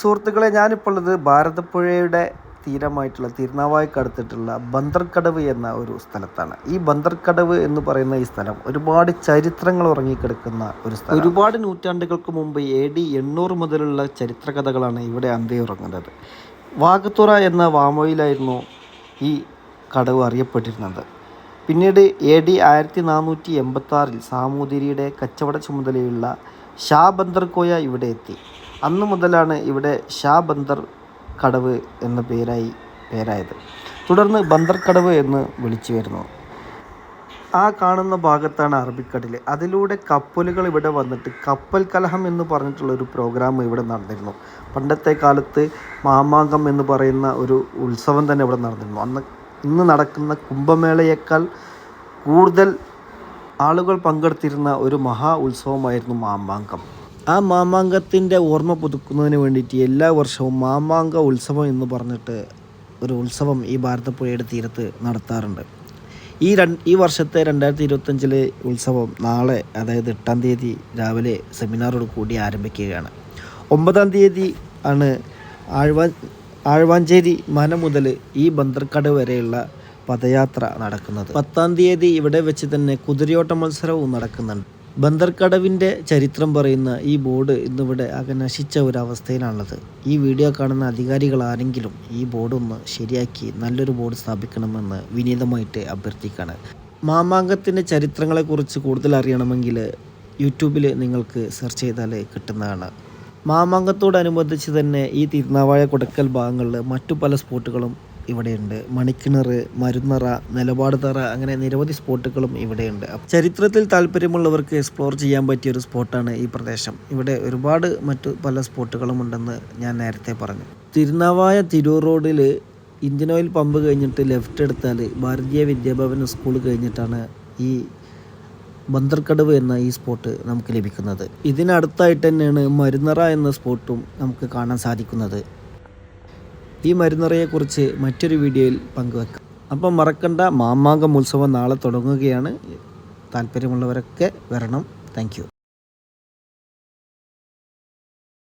സുഹൃത്തുക്കളെ ഞാനിപ്പോൾ ഉള്ളത് ഭാരതപ്പുഴയുടെ തീരമായിട്ടുള്ള തിരുനാവായ്ക്ക് അടുത്തിട്ടുള്ള ബന്ദർക്കടവ് എന്ന ഒരു സ്ഥലത്താണ്. ഈ ബന്ദർക്കടവ് എന്ന് പറയുന്ന ഈ സ്ഥലം ഒരുപാട് ചരിത്രങ്ങൾ ഉറങ്ങിക്കിടക്കുന്ന ഒരു സ്ഥലം. ഒരുപാട് നൂറ്റാണ്ടുകൾക്ക് മുമ്പ് എ ഡി എണ്ണൂറ് മുതലുള്ള ചരിത്ര കഥകളാണ് ഇവിടെ അന്ത്യയുറങ്ങുന്നത് വാഗത്തുറ എന്ന വാമൊഴിയിലായിരുന്നു ഈ കടവ് അറിയപ്പെട്ടിരുന്നത്. പിന്നീട് എ ഡി ആയിരത്തി നാനൂറ്റി എൺപത്തി ആറിൽ സാമൂതിരിയുടെ കച്ചവട ചുമതലയുള്ള ഷാ ബന്ദർ കോയ ഇവിടെ എത്തി. അന്നു മുതലാണ് ഇവിടെ ഷാ ബന്ദർ കടവ് എന്ന പേരായി പേരായത്. തുടർന്ന് ബന്ദർ കടവ് എന്ന് വിളിച്ചു വരുന്നു. ആ കാണുന്ന ഭാഗത്താണ് അറബിക്കടൽ അതിലൂടെ കപ്പലുകൾ ഇവിടെ വന്നിട്ട് കപ്പൽ കലഹം എന്ന് പറഞ്ഞിട്ടുള്ള ഒരു പ്രോഗ്രാം ഇവിടെ നടന്നിരുന്നു. പണ്ടത്തെ കാലത്ത് മാമാങ്കം എന്ന് പറയുന്ന ഒരു ഉത്സവം തന്നെ ഇവിടെ നടന്നിരുന്നു. അന്ന് ഇന്ന് നടക്കുന്ന കുംഭമേളയേക്കാൾ കൂടുതൽ ആളുകൾ പങ്കെടുത്തിരുന്ന ഒരു മഹാ ഉത്സവമായിരുന്നു മാമാങ്കം. ആ മാമാങ്കത്തിന്റെ ഓർമ്മ പുതുക്കുന്നതിന് വേണ്ടിയിട്ട് എല്ലാ വർഷവും മാമാങ്ക ഉത്സവം എന്ന് പറഞ്ഞിട്ട് ഒരു ഉത്സവം ഈ ഭാരതപ്പുഴയുടെ തീരത്ത് നടത്താറുണ്ട്. ഈ രണ്ട് ഈ വർഷത്തെ രണ്ടായിരത്തി ഇരുപത്തഞ്ചിലെ ഉത്സവം നാളെ അതായത് എട്ടാം തീയതി രാവിലെ സെമിനാറോട് കൂടി ആരംഭിക്കുകയാണ്. ഒമ്പതാം തീയതി ആണ് ആഴ്വാ ആഴ്വാഞ്ചേരി മന മുതൽ ഈ ബന്ദർക്കട് വരെയുള്ള പദയാത്ര നടക്കുന്നത്. പത്താം തീയതി ഇവിടെ വെച്ച് തന്നെ കുതിരയോട്ട മത്സരവും നടക്കുന്നുണ്ട്. ബന്ദർക്കടവിന്റെ ചരിത്രം പറയുന്ന ഈ ബോർഡ് ഇന്നിവിടെ ആകെ നശിച്ച ഒരു അവസ്ഥയിലാണുള്ളത് ഈ വീഡിയോ കാണുന്ന അധികാരികൾ ആരെങ്കിലും ഈ ബോർഡ് ഒന്ന് ശരിയാക്കി നല്ലൊരു ബോർഡ് സ്ഥാപിക്കണമെന്ന് വിനീതമായിട്ട് അഭ്യർത്ഥിക്കുകയാണ്. മാമാങ്കത്തിന്റെ ചരിത്രങ്ങളെക്കുറിച്ച് കൂടുതൽ അറിയണമെങ്കിൽ യൂട്യൂബിൽ നിങ്ങൾക്ക് സെർച്ച് ചെയ്താൽ കിട്ടുന്നതാണ്. മാമാങ്കത്തോടനുബന്ധിച്ച് തന്നെ ഈ തിരുനാവായ കൊടക്കൽ ഭാഗങ്ങളിൽ മറ്റു പല സ്പോട്ടുകളും ഇവിടെയുണ്ട്. മണിക്കിണർ മരുന്നറ നിലപാട് തറ അങ്ങനെ നിരവധി സ്പോട്ടുകളും ഇവിടെയുണ്ട്. ചരിത്രത്തിൽ താല്പര്യമുള്ളവർക്ക് എക്സ്പ്ലോർ ചെയ്യാൻ പറ്റിയ ഒരു സ്പോട്ടാണ് ഈ പ്രദേശം. ഇവിടെ ഒരുപാട് മറ്റു പല സ്പോട്ടുകളും ഉണ്ടെന്ന് ഞാൻ നേരത്തെ പറഞ്ഞു. തിരുനാവായ തിരൂർ റോഡിൽ ഇന്ത്യൻ ഓയിൽ പമ്പ് കഴിഞ്ഞിട്ട് ലെഫ്റ്റ് എടുത്താൽ ഭാരതീയ വിദ്യാഭവൻ സ്കൂൾ കഴിഞ്ഞിട്ടാണ് ഈ ബന്ദർക്കടവ് എന്ന ഈ സ്പോട്ട് നമുക്ക് ലഭിക്കുന്നത്. ഇതിനടുത്തായിട്ട് തന്നെയാണ് മരുന്നറ എന്ന സ്പോട്ടും നമുക്ക് കാണാൻ സാധിക്കുന്നത്. ഈ മരുന്നറയെക്കുറിച്ച് മറ്റൊരു വീഡിയോയിൽ പങ്കുവെക്കാം. അപ്പം മറക്കണ്ട മാമാങ്കം ഉത്സവം നാളെ തുടങ്ങുകയാണ്. താല്പര്യമുള്ളവരൊക്കെ വരണം. താങ്ക്